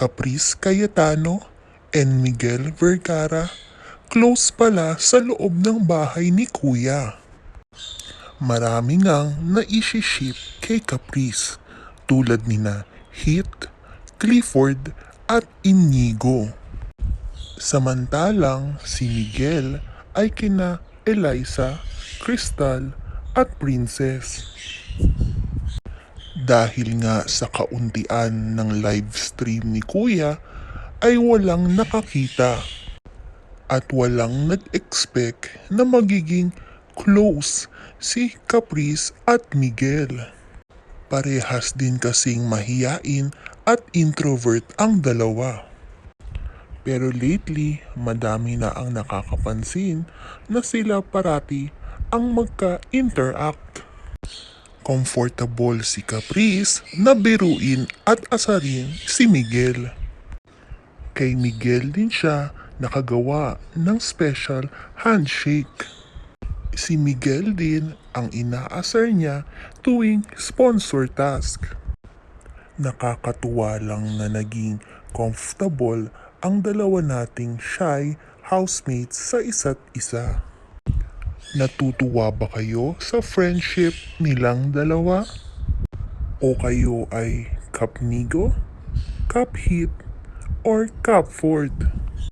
Caprice Cayetano and Miguel Vergara close pala sa loob ng bahay ni Kuya. Marami ngang naisiship kay Caprice tulad nina Hit, Clifford at Inigo. Samantalang si Miguel ay kina Eliza, Crystal at Princess. Dahil nga sa kauntian ng live stream ni Kuya ay walang nakakita at walang nag-expect na magiging close si Caprice at Miguel. Parehas din kasing mahiyain at introvert ang dalawa. Pero lately, madami na ang nakakapansin na sila parati ang magka-interact. Comfortable si Caprice na biruin at asarin si Miguel. Kay Miguel din siya nakagawa ng special handshake. Si Miguel din ang inaasar niya tuwing sponsor task. Nakakatuwa lang na naging comfortable ang dalawa nating shy housemates sa isa't isa. Natutuwa ba kayo sa friendship nilang dalawa? O kayo ay kapnigo, kaphit, or kapford?